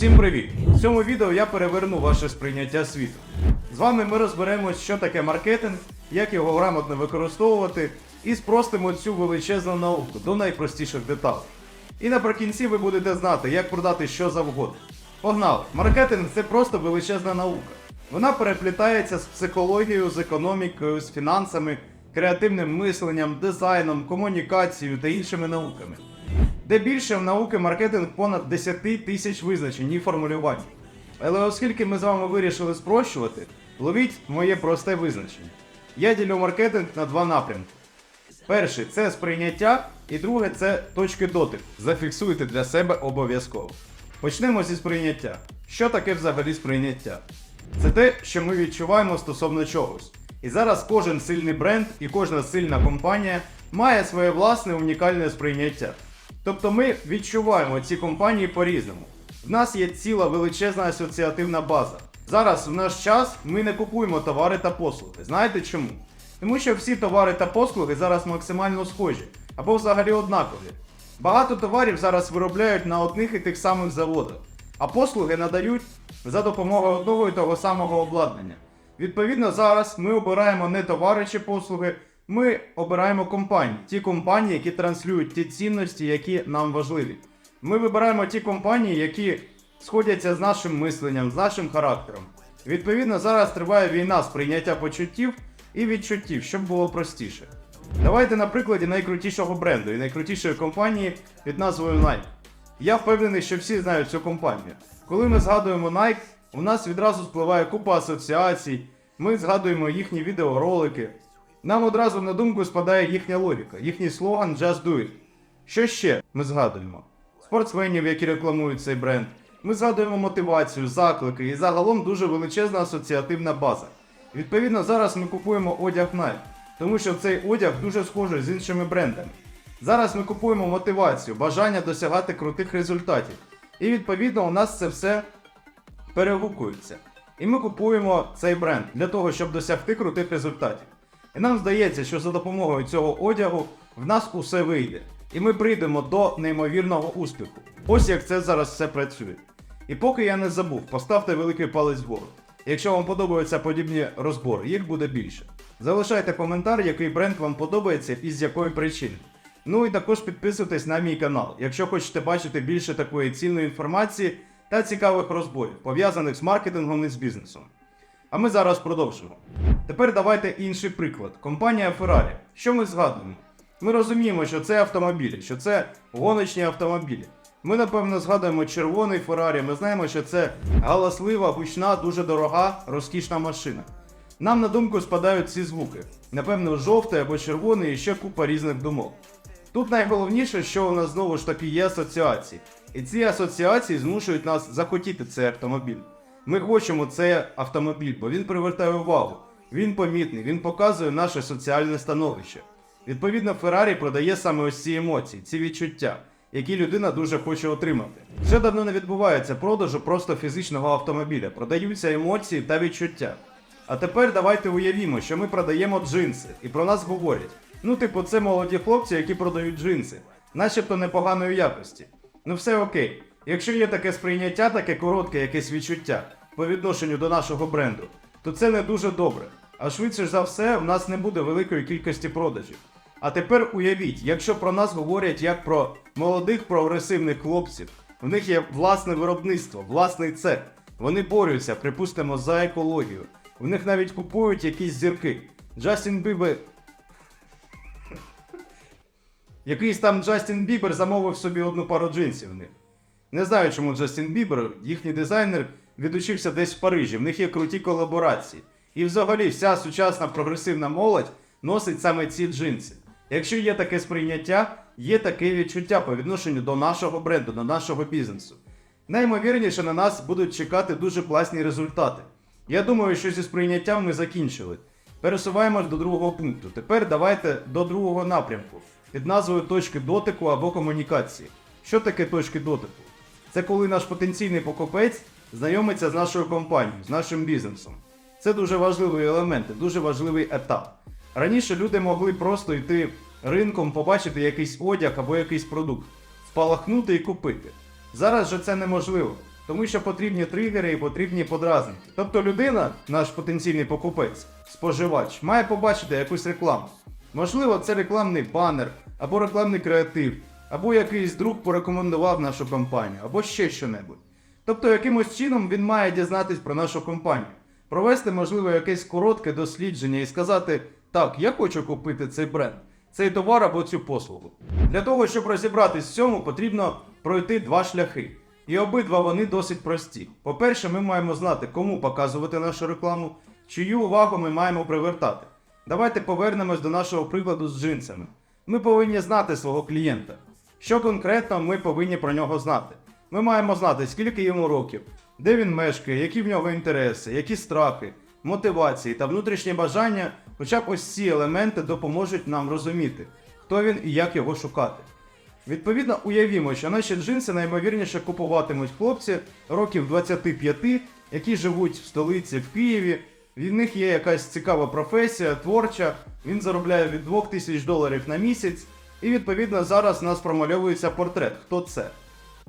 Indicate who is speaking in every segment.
Speaker 1: Всім привіт! В цьому відео я переверну ваше сприйняття світу. З вами ми розберемось, що таке маркетинг, як його грамотно використовувати, і спростимо цю величезну науку до найпростіших деталей. І наприкінці ви будете знати, як продати що завгодно. Погнали! Маркетинг це просто величезна наука. Вона переплітається з психологією, з економікою, з фінансами, креативним мисленням, дизайном, комунікацією та іншими науками. Де більше в науки маркетинг понад 10 тисяч визначень і формулювань. Але оскільки ми з вами вирішили спрощувати, ловіть моє просте визначення. Я ділю маркетинг на два напрямки. Перший це сприйняття, і друге це точки дотику. Зафіксуйте для себе обов'язково. Почнемо зі сприйняття. Що таке взагалі сприйняття? Це те, що ми відчуваємо стосовно чогось. І зараз кожен сильний бренд і кожна сильна компанія має своє власне унікальне сприйняття. Тобто ми відчуваємо ці компанії по-різному. В нас є ціла величезна асоціативна база. Зараз в наш час ми не купуємо товари та послуги. Знаєте чому? Тому що всі товари та послуги зараз максимально схожі або взагалі однакові. Багато товарів зараз виробляють на одних і тих самих заводах, а послуги надають за допомогою одного і того самого обладнання. Відповідно, зараз ми обираємо не товари чи послуги, ми обираємо компанії, ті компанії, які транслюють ті цінності, які нам важливі. Ми вибираємо ті компанії, які сходяться з нашим мисленням, з нашим характером. Відповідно, зараз триває війна з прийняття почуттів і відчуттів, щоб було простіше. Давайте на прикладі найкрутішого бренду і найкрутішої компанії під назвою Nike. Я впевнений, що всі знають цю компанію. Коли ми згадуємо Nike, у нас відразу спливає купа асоціацій, ми згадуємо їхні відеоролики. Нам одразу на думку спадає їхня логіка, їхній слоган Just Do It. Що ще ми згадуємо? Спортсменів, які рекламують цей бренд. Ми згадуємо мотивацію, заклики і загалом дуже величезна асоціативна база. Відповідно, зараз ми купуємо одяг Nike, тому що цей одяг дуже схожий з іншими брендами. Зараз ми купуємо мотивацію, бажання досягати крутих результатів. І відповідно у нас це все перегукується. І ми купуємо цей бренд для того, щоб досягти крутих результатів. І нам здається, що за допомогою цього одягу в нас усе вийде. І ми прийдемо до неймовірного успіху. Ось як це зараз все працює. І поки я не забув, поставте великий палець вгору. Якщо вам подобаються подібні розбори, їх буде більше. Залишайте коментар, який бренд вам подобається і з якої причини. Ну і також підписуйтесь на мій канал, якщо хочете бачити більше такої цінної інформації та цікавих розборів, пов'язаних з маркетингом і з бізнесом. А ми зараз продовжимо. Тепер давайте інший приклад. Компанія Ferrari. Що ми згадуємо? Ми розуміємо, що це автомобілі, що це гоночні автомобілі. Ми, напевно, згадуємо червоний Ferrari, ми знаємо, що це галаслива, гучна, дуже дорога, розкішна машина. Нам на думку спадають ці звуки. Напевно, жовтий або червоний і ще купа різних думок. Тут найголовніше, що у нас знову ж таки є асоціації. І ці асоціації змушують нас захотіти цей автомобіль. Ми хочемо цей автомобіль, бо він привертає увагу. Він помітний, він показує наше соціальне становище. Відповідно, Феррарі продає саме ось ці емоції, ці відчуття, які людина дуже хоче отримати. Вже давно не відбувається продажу просто фізичного автомобіля, продаються емоції та відчуття. А тепер давайте уявімо, що ми продаємо джинси, і про нас говорять. Ну, типу, це молоді хлопці, які продають джинси, начебто непоганої якості. Ну все окей. Якщо є таке сприйняття, таке коротке якесь відчуття по відношенню до нашого бренду, то це не дуже добре. А швидше за все, в нас не буде великої кількості продажів. А тепер уявіть, якщо про нас говорять як про молодих прогресивних хлопців, в них є власне виробництво, власний цех. Вони борються, припустимо, за екологію. В них навіть купують якісь зірки. Джастін Бібер. Якийсь там Джастін Бібер замовив собі одну пару джинсів в них. Не знаю, чому Джастін Бібер, їхній дизайнер, відучився десь в Парижі, в них є круті колаборації. І взагалі вся сучасна прогресивна молодь носить саме ці джинси. Якщо є таке сприйняття, є таке відчуття по відношенню до нашого бренду, до нашого бізнесу. Наймовірніше на нас будуть чекати дуже класні результати. Я думаю, що зі сприйняттям ми закінчили. Пересуваємось до другого пункту. Тепер давайте до другого напрямку під назвою точки дотику або комунікації. Що таке точки дотику? Це коли наш потенційний покупець знайомиться з нашою компанією, з нашим бізнесом. Це дуже важливий елемент, і дуже важливий етап. Раніше люди могли просто йти ринком, побачити якийсь одяг або якийсь продукт, спалахнути і купити. Зараз же це неможливо. тому що потрібні тригери і потрібні подразники. Тобто людина, наш потенційний покупець, споживач, має побачити якусь рекламу. Можливо, це рекламний банер, або рекламний креатив, або якийсь друг порекомендував нашу компанію, або ще що-небудь. Тобто, якимось чином він має дізнатись про нашу компанію, провести, можливо, якесь коротке дослідження і сказати: так, я хочу купити цей бренд, цей товар або цю послугу. Для того, щоб розібратись в цьому, потрібно пройти два шляхи. І обидва вони досить прості. По-перше, ми маємо знати, кому показувати нашу рекламу, чию увагу ми маємо привертати. Давайте повернемось до нашого прикладу з джинсами. Ми повинні знати свого клієнта. Що конкретно ми повинні про нього знати? Ми маємо знати, скільки йому років, де він мешкає, які в нього інтереси, які страхи, мотивації та внутрішні бажання, хоча б ось ці елементи допоможуть нам розуміти, хто він і як його шукати. Відповідно, уявімо, що наші джинси наймовірніше купуватимуть хлопці років 25, які живуть в столиці в Києві. В них є якась цікава професія, творча. Він заробляє від 2000 доларів на місяць, і відповідно зараз у нас промальовується портрет. Хто це?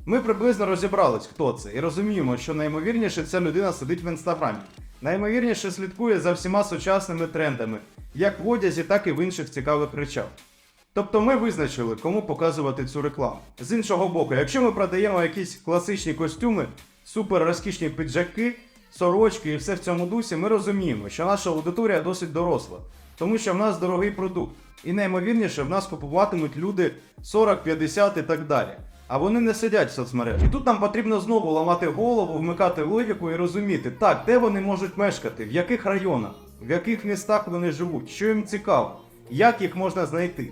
Speaker 1: Ми приблизно розібрались, хто це, і розуміємо, що наймовірніше ця людина сидить в інстаграмі. Наймовірніше слідкує за всіма сучасними трендами, як в одязі, так і в інших цікавих речах. Тобто ми визначили, кому показувати цю рекламу. З іншого боку, якщо ми продаємо якісь класичні костюми, супер розкішні піджаки, сорочки і все в цьому дусі, ми розуміємо, що наша аудиторія досить доросла, тому що в нас дорогий продукт. І наймовірніше в нас купуватимуть люди 40, 50 і так далі. А вони не сидять в соцмережах. І тут нам потрібно знову ламати голову, вмикати логіку і розуміти, так, де вони можуть мешкати, в яких районах, в яких містах вони живуть, що їм цікаво, як їх можна знайти.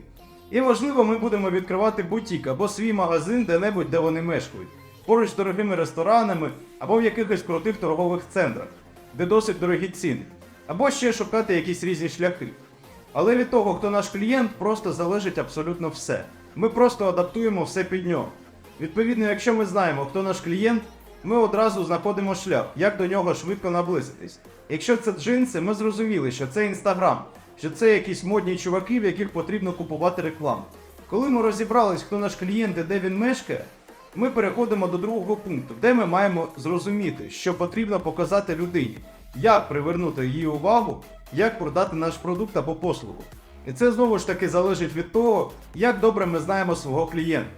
Speaker 1: І можливо, ми будемо відкривати бутік або свій магазин де-небудь, де вони мешкають, поруч з дорогими ресторанами або в якихось крутих торгових центрах, де досить дорогі ціни, або ще шукати якісь різні шляхи. Але від того, хто наш клієнт, просто залежить абсолютно все. Ми просто адаптуємо все під нього. Відповідно, якщо ми знаємо, хто наш клієнт, ми одразу знаходимо шлях, як до нього швидко наблизитись. Якщо це джинси, ми зрозуміли, що це інстаграм, що це якісь модні чуваки, в яких потрібно купувати рекламу. Коли ми розібрались, хто наш клієнт і де він мешкає, ми переходимо до другого пункту, де ми маємо зрозуміти, що потрібно показати людині, як привернути її увагу, як продати наш продукт або послугу. І це знову ж таки залежить від того, як добре ми знаємо свого клієнта.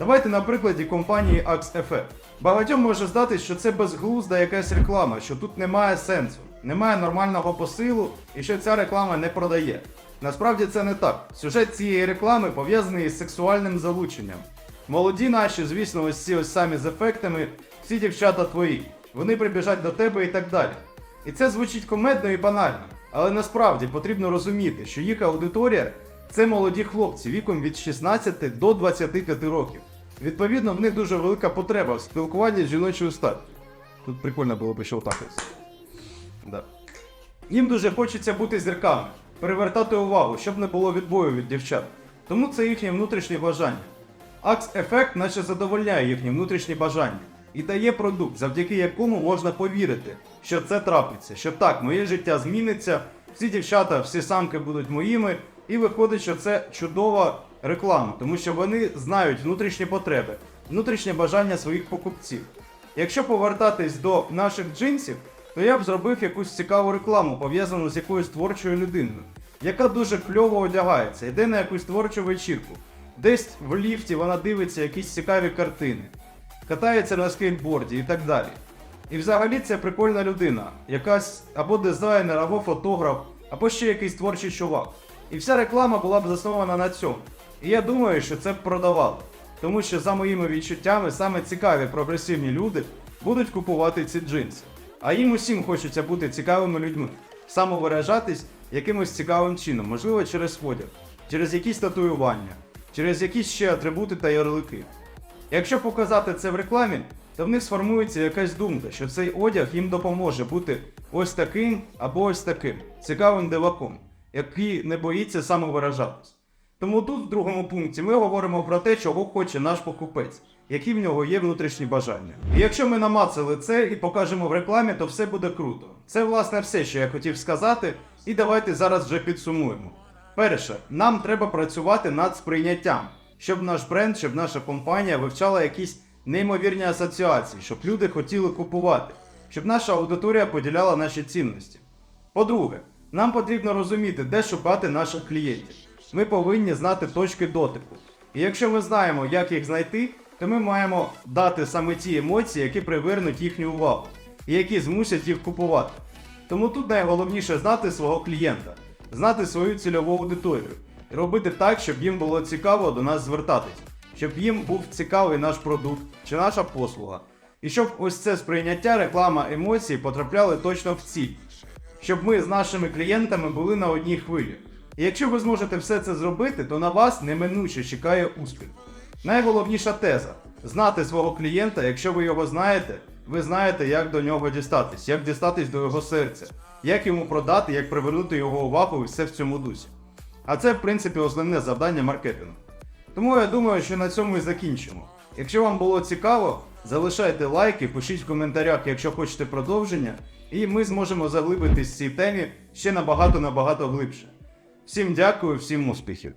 Speaker 1: Давайте на прикладі компанії Effect. Багатьом може здатись, що це безглузда якась реклама, що тут немає сенсу, немає нормального посилу і що ця реклама не продає. Насправді це не так. Сюжет цієї реклами пов'язаний із сексуальним залученням. Молоді наші, звісно, ось ці ось самі з ефектами, всі дівчата твої, вони прибіжать до тебе і так далі. І це звучить комедно і банально, але насправді потрібно розуміти, що їх аудиторія це молоді хлопці віком від 16 до 25 років. Відповідно, в них дуже велика потреба в спілкуванні з жіночою статтю. Тут прикольно було б ще отак. Да. Їм дуже хочеться бути зірками, привертати увагу, щоб не було відбою від дівчат. Тому це їхнє внутрішнє бажання. Акс Ефект наче задовольняє їхні внутрішні бажання і дає продукт, завдяки якому можна повірити, що це трапиться, що так, моє життя зміниться, всі дівчата, всі самки будуть моїми, і виходить, що це чудова реклама, тому що вони знають внутрішні потреби, внутрішнє бажання своїх покупців. Якщо повертатись до наших джинсів, то я б зробив якусь цікаву рекламу, пов'язану з якоюсь творчою людиною, яка дуже кльово одягається, йде на якусь творчу вечірку. Десь в ліфті вона дивиться якісь цікаві картини, катається на скейтборді і так далі. І взагалі це прикольна людина, якась або дизайнер, або фотограф, або ще якийсь творчий чувак. І вся реклама була б заснована на цьому. І я думаю, що це б продавало. Тому що за моїми відчуттями саме цікаві прогресивні люди будуть купувати ці джинси. А їм усім хочеться бути цікавими людьми, самовиражатись якимось цікавим чином, можливо, через одяг, через якісь татуювання, через якісь ще атрибути та ярлики. Якщо показати це в рекламі, то в них сформується якась думка, що цей одяг їм допоможе бути ось таким або ось таким цікавим диваком, який не боїться самовиражатись. Тому тут, в другому пункті, ми говоримо про те, чого хоче наш покупець, які в нього є внутрішні бажання. І якщо ми намацали це і покажемо в рекламі, то все буде круто. Це власне все, що я хотів сказати, і давайте зараз вже підсумуємо. Перше, нам треба працювати над сприйняттям, щоб наш бренд, щоб наша компанія вивчала якісь неймовірні асоціації, щоб люди хотіли купувати, щоб наша аудиторія поділяла наші цінності. По-друге, нам потрібно розуміти, де шукати наших клієнтів. Ми повинні знати точки дотику. І якщо ми знаємо, як їх знайти, то ми маємо дати саме ті емоції, які привернуть їхню увагу, і які змусять їх купувати. Тому тут найголовніше знати свого клієнта, знати свою цільову аудиторію і робити так, щоб їм було цікаво до нас звертатись, щоб їм був цікавий наш продукт чи наша послуга. І щоб ось це сприйняття, реклама, емоції потрапляли точно в ціль, щоб ми з нашими клієнтами були на одній хвилі. Якщо ви зможете все це зробити, то на вас неминуче чекає успіх. Найголовніша теза знати свого клієнта, якщо ви його знаєте, ви знаєте, як до нього дістатись, як дістатись до його серця, як йому продати, як привернути його увагу і все в цьому дусі. А це, в принципі, основне завдання маркетингу. Тому я думаю, що на цьому і закінчимо. Якщо вам було цікаво, залишайте лайки, пишіть в коментарях, якщо хочете продовження, і ми зможемо заглибитись в цій темі ще набагато-набагато глибше. Всім дякую, всім успіхів!